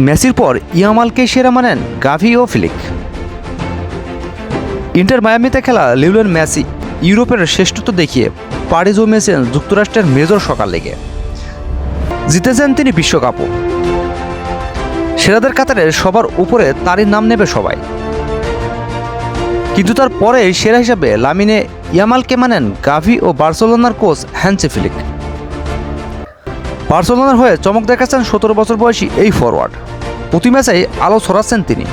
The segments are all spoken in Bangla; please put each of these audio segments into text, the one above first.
মেসির পর ইয়ামালকে সেরা মানেন গাভি ও ফিলিক। ইন্টার মায়ামিতে খেলা লিওনেল মেসি, ইউরোপের শ্রেষ্ঠত্ব দেখিয়ে পাড়ি জমিয়েছেন যুক্তরাষ্ট্রের মেজর সকাল লেগে। জিতেছেন তিনি বিশ্বকাপও। সেরাদের কাতারে সবার উপরে তারই নাম নেবে সবাই। কিন্তু তার পরে সেরা হিসাবে লামিনে ইয়ামালকে মানেন গাভি ও বার্সেলোনার কোচ হ্যান্সে ফিলিক। বার্সেলোনার হয়ে চমক দেখাচ্ছেন সতেরো বছর বয়সী এই ফরওয়ার্ড প্রতি ম্যাচেই আলো ছড়াচ্ছেন তিনি।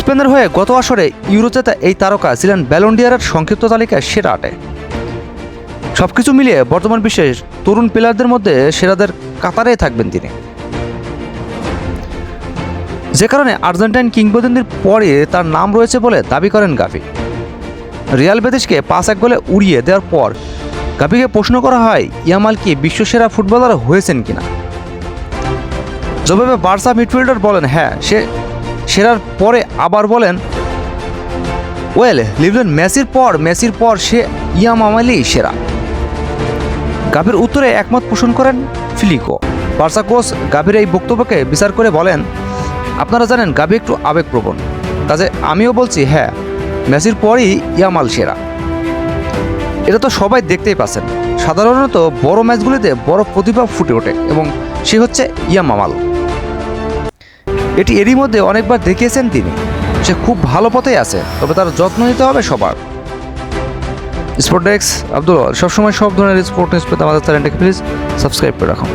স্পেনের হয়ে গত আসরে ইউরো জেতা এই তারকা ছিলেন ব্যালন্ডিয়ারের সংক্ষিপ্ত তালিকায় সেরা আটে। সব কিছু মিলিয়ে বর্তমান বিশ্বে তরুণ প্লেয়ারদের মধ্যে সেরাদের কাতারে থাকবেন তিনি। যে কারণে আর্জেন্টাইন কিংবদন্তির পরে তার নাম রয়েছে বলে দাবি করেন গাভি। রিয়াল বেদিসকে পাঁচ এক গোলে উড়িয়ে দেওয়ার পর গাভিকে প্রশ্ন করা হয়, ইয়ামাল কি বিশ্বসেরা ফুটবলার হয়েছেন কিনা? জবাবে বার্সা মিডফিল্ডার বলেন হ্যাঁ সে সেরার পরে আবার বলেন, ওয়েল লিভলেন মেসির পর মেসির পর সে ইয়ামামালি সেরা। গাভীর উত্তরে একমত পোষণ করেন ফিলিকো। বার্সা কোচ গাভীর এই বক্তব্যকে বিচার করে বলেন, আপনারা জানেন, গাভী একটু আবেগপ্রবণ। কাজে আমিও বলছি হ্যাঁ মেসির পরই ইয়ামাল সেরা। এটা তো সবাই দেখতেই পাচ্ছেন। সাধারণত বড় ম্যাচগুলিতে বড় প্রতিভা ফুটে ওঠে এবং সে হচ্ছে ইয়ামামাল এটি এরই মধ্যে অনেকবার দেখিয়েছেন তিনি। সে খুব ভালো পথে আছে, তবে তার যত্ন নিতে হবে সবার। স্পোর্ট ডেস্ক আব্দুল, সবসময় সব ধরনের স্পোর্ট নিউজ পেতে আমাদের চ্যানেলটাকে প্লিজ সাবস্ক্রাইব করে রাখুন।